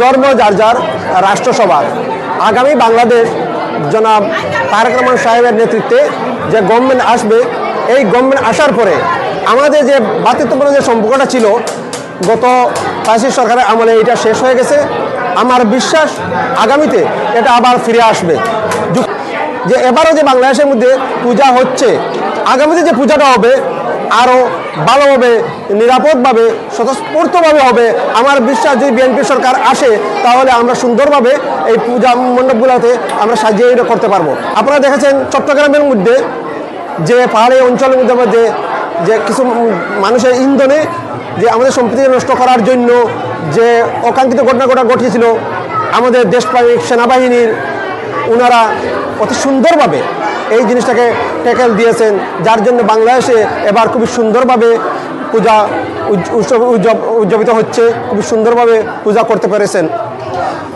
ধর্ম যার যার রাষ্ট্রসভার। আগামী বাংলাদেশ জনাব তারেক রহমান সাহেবের নেতৃত্বে যে গভর্নমেন্ট আসবে, এই গভর্নমেন্ট আসার পরে আমাদের যে ভাতৃত্বপূর্ণ যে সম্পর্কটা ছিল, গত পাঁচই সরকারের আমলে এটা শেষ হয়ে গেছে। আমার বিশ্বাস আগামীতে এটা আবার ফিরে আসবে। যে এবারও যে বাংলাদেশের মধ্যে পূজা হচ্ছে, আগামীতে যে পূজাটা হবে আরও ভালোভাবে, নিরাপদভাবে, স্বতঃস্ফূর্তভাবে হবে। আমার বিশ্বাস যদি বিএনপি সরকার আসে, তাহলে আমরা সুন্দরভাবে এই পূজা মণ্ডপগুলোতে আমরা সাজিয়ে করতে পারব। আপনারা দেখেছেন চট্টগ্রামের মধ্যে যে পাহাড়ি অঞ্চলের মধ্যে মধ্যে যে কিছু মানুষের ইন্ধনে যে আমাদের সম্পত্তি নষ্ট করার জন্য যে অকাঙ্ক্ষিত ঘটনা ঘটা ঘটিয়েছিল, আমাদের দেশপ্রেমিক সেনাবাহিনীর ওনারা অতি সুন্দরভাবে এই জিনিসটাকে ট্যাকেল দিয়েছেন, যার জন্য বাংলাদেশে এবার খুবই সুন্দরভাবে পূজা উৎসব উদযাপ- উদযাপিত হচ্ছে, খুবই সুন্দরভাবে পূজা করতে পেরেছেন।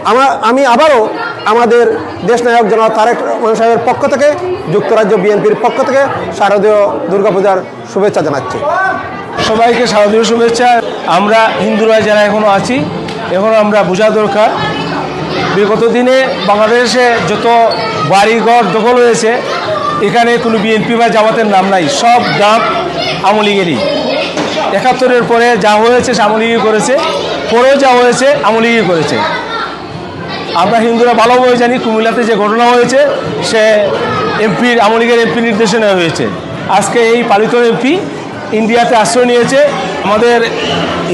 আমার, আমি আবারও আমাদের দেশনায়ক জনাব তারেক রহমান সাহেবের পক্ষ থেকে, যুক্তরাজ্য বিএনপির পক্ষ থেকে শারদীয় দুর্গাপূজার শুভেচ্ছা জানাচ্ছি। সবাইকে শারদীয় শুভেচ্ছা। আমরা হিন্দুরা যারা এখনও আছি এখনও আমরা বোঝা দরকার বিগত দিনে বাংলাদেশে যত বাড়িঘর দখল হয়েছে, এখানে কোনো বিএনপি বা জামাতের নাম নাই, সব দাম আমলিগেরই একাত্তরের পরে যা হয়েছে সে আমলিগি করেছে, পরেও যা হয়েছে আমলিগি করেছে। আমরা হিন্দুরা ভালোভাবে জানি কুমিল্লাতে যে ঘটনা হয়েছে, সে এমপির আমলিগের এমপি নির্দেশনা হয়েছে। আজকে এই পালিত এমপি ইন্ডিয়াতে আশ্রয় নিয়েছে, আমাদের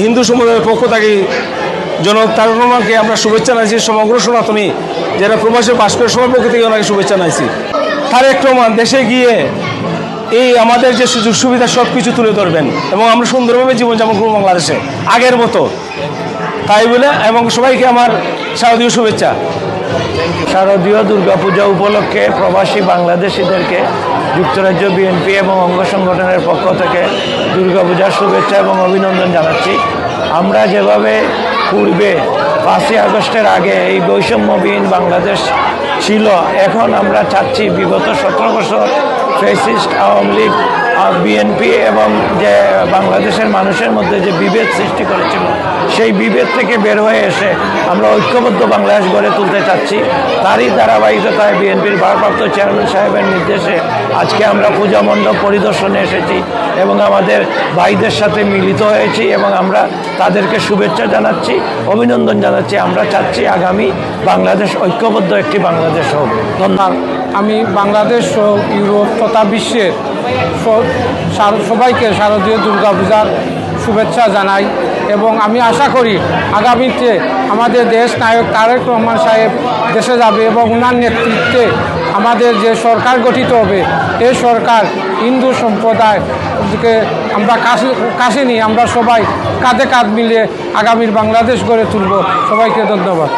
হিন্দু সমুদায়ের পক্ষ থেকে জনক আমরা শুভেচ্ছা জানাইছি, সমগ্র সনাতনী যারা প্রবাসে বাস করে সবার পক্ষ থেকে ওনাকে শুভেচ্ছা জানাইছি। তারেক রহমান দেশে গিয়ে এই আমাদের যে সুযোগ সুবিধা সব কিছু তুলে ধরবেন এবং আমরা সুন্দরভাবে জীবনযাপন করব বাংলাদেশে, আগের মতো। তাই বলে, এবং সবাইকে আমার শারদীয় শুভেচ্ছা। শারদীয় দুর্গাপূজা উপলক্ষে প্রবাসী বাংলাদেশিদেরকে যুক্তরাজ্য বিএনপি এবং অঙ্গ সংগঠনের পক্ষ থেকে দুর্গাপূজার শুভেচ্ছা এবং অভিনন্দন জানাচ্ছি। আমরা যেভাবে পূর্বে পাঁচই আগস্টের আগে এই বৈষম্যবিহীন বাংলাদেশ ছিল। এখন আমরা চাচ্ছি বিগত সতেরো বছর ফেসিস্ট আওয়ামী লীগ বিএনপি এবং যে বাংলাদেশের মানুষের মধ্যে যে বিভেদ সৃষ্টি করেছিল, সেই বিভেদ থেকে বের হয়ে এসে আমরা ঐক্যবদ্ধ বাংলাদেশ গড়ে তুলতে চাচ্ছি। তারই ধারাবাহিকতায় বিএনপির ভারপ্রাপ্ত চেয়ারম্যান সাহেবের নির্দেশে আজকে আমরা পূজা মণ্ডপ পরিদর্শনে এসেছি এবং আমাদের ভাইদের সাথে মিলিত হয়েছি এবং আমরা তাদেরকে শুভেচ্ছা জানাচ্ছি, অভিনন্দন জানাচ্ছি। আমরা চাচ্ছি আগামী বাংলাদেশ ঐক্যবদ্ধ একটি বাংলাদেশ হোক। ধন্যবাদ। আমি বাংলাদেশ ও ইউরোপ তথা বিশ্বের সবাইকে শারদীয় দুর্গাপূজার শুভেচ্ছা জানাই এবং আমি আশা করি আগামীতে আমাদের দেশ নায়ক তারেক রহমান সাহেব দেশে যাবে এবং ওনার নেতৃত্বে আমাদের যে সরকার গঠিত হবে, এই সরকার হিন্দু সম্প্রদায়কে আমরা কাছে কাছে আমরা সবাই কাঁধে কাঁধ মিলিয়ে আগামীর বাংলাদেশ গড়ে তুলব। সবাইকে ধন্যবাদ।